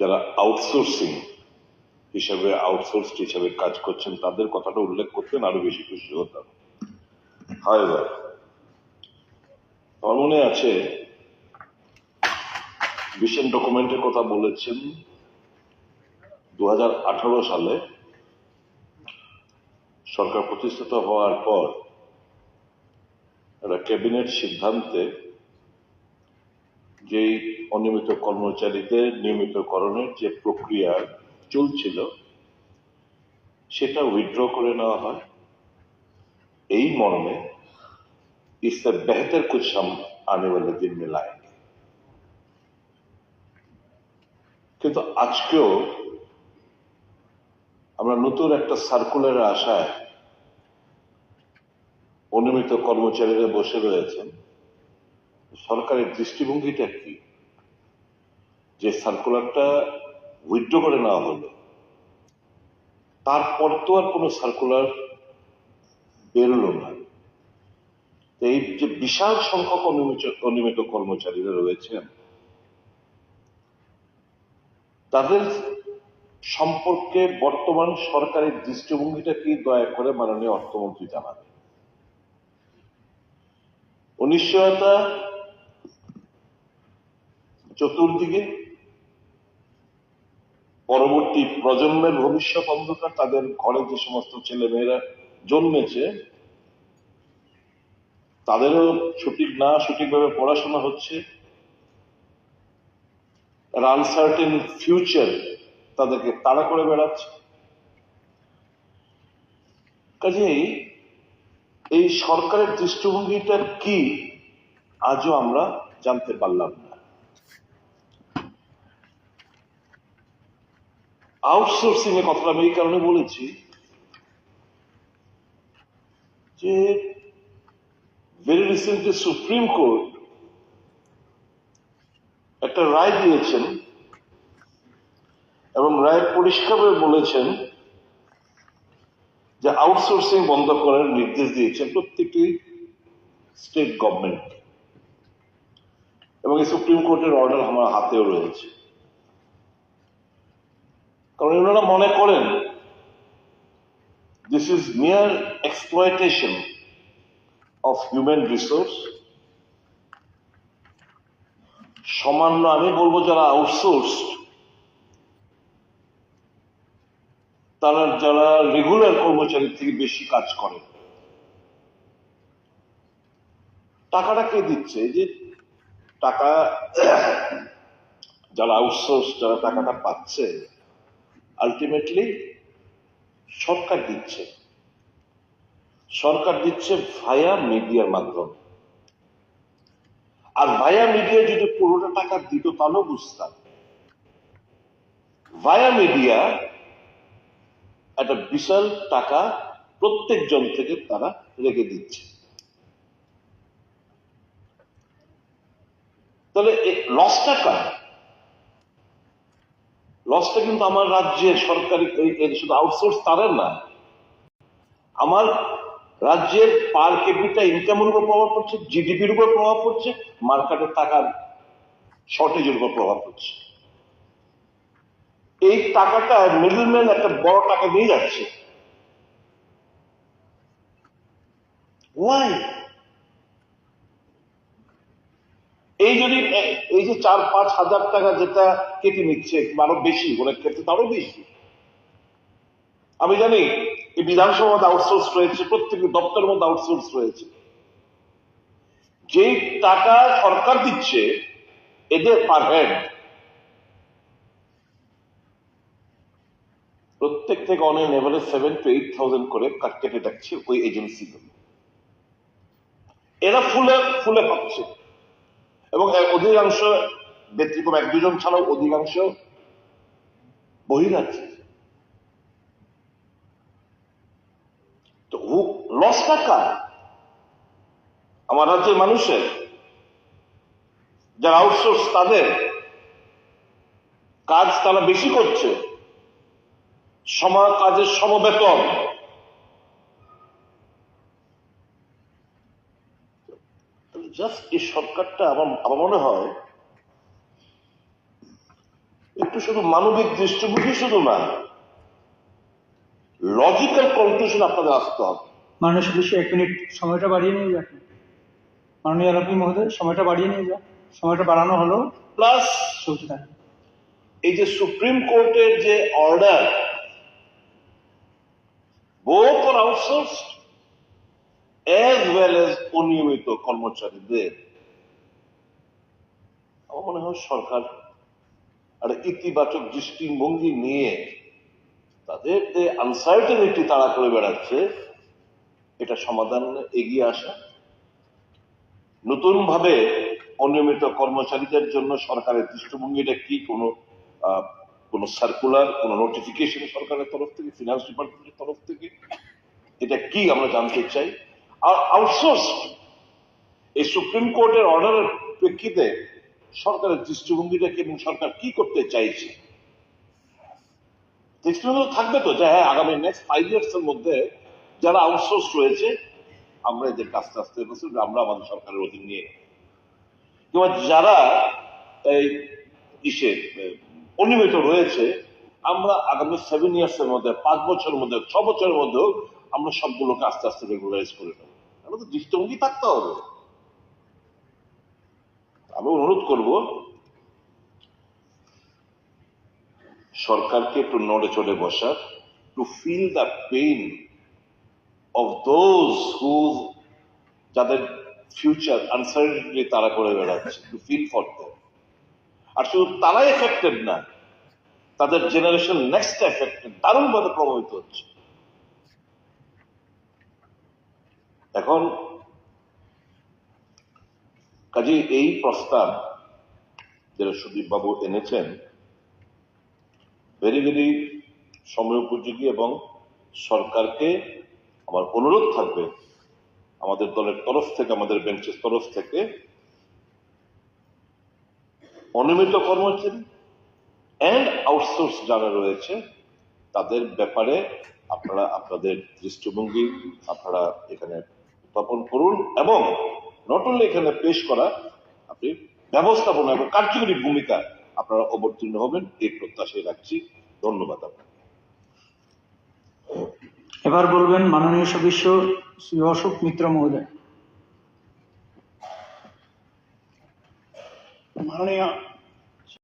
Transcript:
যারা আউটসোর্সিং হিসাবে আউটসোর্স হিসাবে কাজ করছেন, তাদের কথাটা উল্লেখ করতেন আরও বেশি খুশি হতাম। হায়বার আমার মনে আছে ভিশন ডকুমেন্টের কথা বলেছেন দু হাজার আঠারো সালে সরকার প্রতিষ্ঠিত হওয়ার পর, একটা ক্যাবিনেট সিদ্ধান্তে যেই অনিয়মিত কর্মচারীদের নিয়মিতকরণের যে প্রক্রিয়া চলছিল সেটা উইথড্র করে নেওয়া হয় এই মর্মে इससे बेहतर कुछ हम आने वाले दिन में लाएंगे কিন্তু আজকেও আমরা নতুন একটা সার্কুলারের আশায় অনিয়মিত কর্মচারীরা বসে রয়েছেন সরকারের দৃষ্টিভঙ্গিটা কি? যে সার্কুলারটা উইথড্র করে নেওয়া হলো। তারপর তো আর কোনো সার্কুলার বেরোলো না। এই যে বিশাল সংখ্যক অনিয়মিত কর্মচারীরা রয়েছেন, তাদের সম্পর্কে বর্তমান সরকারের দৃষ্টিভঙ্গিটা কি? দয়া করে মাননীয় অর্থমন্ত্রী জানাবেন। অনিশ্চয়তা চতুর্দিকে পরবর্তী প্রজন্মের ভবিষ্যৎ অন্ধকার, তাদের ঘরে যে সমস্ত ছেলে মেয়েরা জন্মেছে, তাদেরও সঠিক না, সঠিকভাবে পড়াশোনা হচ্ছে আনসার্টেন ফিউচার তাদেরকে তাড়া করে বেড়াচ্ছে। কাজেই এই সরকারের দৃষ্টিভঙ্গিটা কি, আজও আমরা জানতে পারলাম না। আউটসোর্সিং এর কথাটা আমি এই কারণে বলেছি যে ভেরি রিসেন্টলি সুপ্রিম কোর্ট একটা রায় দিয়েছেন এবং রায় পরিষ্কারভাবে বলেছেন যে আউটসোর্সিং বন্ধ করার নির্দেশ দিয়েছেন প্রত্যেকটি স্টেট গভর্নমেন্ট এবং এই সুপ্রিম কোর্টের অর্ডার আমার হাতেও রয়েছে। ওনারা মনে করেন this is mere exploitation of human resource সামান্য আমি বলব যারা আউটসোর্স তারা যারা রেগুলার কর্মচারীর থেকে বেশি কাজ করে টাকাটা কে দিচ্ছে? যে টাকা, যারা আউটসোর্স যারা টাকাটা পাচ্ছে আলটিমেটলি সরকার দিচ্ছে। সরকার দিচ্ছে ভায়া মিডিয়ার মাধ্যমে। আর ভায়া মিডিয়া যদি পুরোটা টাকা দিত, তাহলেও বুঝতাম। ভায়া মিডিয়া একটা বিশাল টাকা প্রত্যেক জন থেকে তারা রেখে দিচ্ছে। তাহলে লসটা কার? লসটা কিন্তু আমার রাজ্যের সরকারি শুধু আউটসোর্স তাদের না, আমার রাজ্যের পার ক্যাপিটা ইনকামের উপর প্রভাব পড়ছে জিডিপির উপর প্রভাব পড়ছে মার্কেটের টাকার শর্টেজের উপর প্রভাব পড়ছে। এই টাকাটা মিডলম্যান একটা বড় টাকা নিয়ে যাচ্ছে। ওয়াই এই যদি এই যে চার, পাঁচ হাজার টাকা যেটা কেটে নিচ্ছে, আরও বেশি, অনেক ক্ষেত্রে তারও বেশি। আমি জানি, এই বিধানসভার মধ্যে আউটসোর্স রয়েছে, প্রত্যেক দপ্তরের মধ্যে আউটসোর্স রয়েছে। যেই টাকা সরকার দিচ্ছে, এদের পার হেড প্রত্যেক থেকে on an average seven to eight thousand করে কাট কেটে রাখছে ওই এজেন্সিগুলো এরা ফুলে ফুলে পাচ্ছে এবং অধিকাংশ ব্যতিক্রম এক দুজন ছাড়াও অধিকাংশ বহিরাজ্যে। তো লসটা কার? আমার রাজ্যের মানুষের। যারা আউটসোর্স তাদের। কাজ তারা বেশি করছে। সম কাজের সমবেতন। জাস্ট এই সরকারটা আমার আমার মনে হয় একটু শুধু মানবিক দৃষ্টিভঙ্গি শুধু না লজিক্যাল কনক্লুশন আপনাদের আসতে হবে। মাননীয় সদস্য এক মিনিট সময়টা বাড়িয়ে নিয়ে যান মাননীয় আলাপি মহোদয় সময়টা বাড়িয়ে নিয়ে যান সময়টা বাড়ানো হলো। প্লাস চলতে থাকে এই যে সুপ্রিম কোর্টের যে order both for outsource as well as অনিয়মিত কর্মচারীদের। আমার মনে হয় সরকার আর ইতিবাচক দৃষ্টিভঙ্গি নিয়ে তাদের যে আনসার্টেনিটি তারা করে বেড়াচ্ছে, এটা সমাধান এগিয়ে আসা। নতুন ভাবে অনিয়মিত কর্মচারীদের জন্য সরকারের দৃষ্টিভঙ্গিটা কি? কোনো কোনো সার্কুলার কোনো নোটিফিকেশন সরকারের তরফ থেকে ফিনান্স ডিপার্টমেন্টের তরফ থেকে? এটা কি আমরা জানতে চাই? আউটসোর্স এই সুপ্রিম কোর্টের অর্ডারের প্রেক্ষিতে সরকারের দৃষ্টিভঙ্গিটা কি এবং সরকার কি করতে চাইছে? দৃষ্টিভঙ্গি থাকবে তো যে হ্যাঁ আগামী নেক্সট ফাইভ ইয়ার্স এর মধ্যে যারা আউটসোর্স রয়েছে আমরা এদেরকে আস্তে আস্তে যে আমরা আমাদের সরকারের অধীন নিয়ে। কিংবা যারা এই ইসে এ, অনিয়মিত রয়েছে আমরা আগামী সেভেন ইয়ার্স এর মধ্যে পাঁচ বছরের মধ্যে ছ বছরের মধ্যেও আমরা সবগুলোকে আস্তে আস্তে রেগুলারাইজ করে নেব। আমাদের দৃষ্টিভঙ্গি থাকতে হবে। আমি অনুরোধ করব, সরকারকে একটু নড়ে চড়ে বসার to feel the pain of those who যাদের ফিউচার আনসার্টেনটি তারা করে বেড়াচ্ছে টু ফিল ফর দেম আর শুধু তারাই এফেক্টেড না, তাদের জেনারেশন নেক্সট এফেক্টেড দারুণভাবে প্রভাবিত হচ্ছে। এখন কাজে এই প্রস্তাব যেটা সুদীপ বাবু এনেছেন ভেরি ভেরি সময় উপযোগী এবং সরকারকে আমার অনুরোধ থাকবে, আমাদের দলের তরফ থেকে, আমাদের বেঞ্চের তরফ থেকে অনিয়মিত কর্মচারী অ্যান্ড আউটসোর্স যারা রয়েছে, তাদের ব্যাপারে আপনারা, আপনাদের দৃষ্টিভঙ্গি, আপনারা এখানে উত্থাপন করুন এবং নট অনলি এখানে পেশ করা আপনি ব্যবস্থাপনা এবং কার্যকরী ভূমিকা আপনারা অবতীর্ণ হবেন এই প্রত্যাশায় রাখছি। ধন্যবাদ আপনাকে। এবার বলবেন মাননীয় সদস্য শ্রী অশোক মিত্র মহোদয়। মাননীয়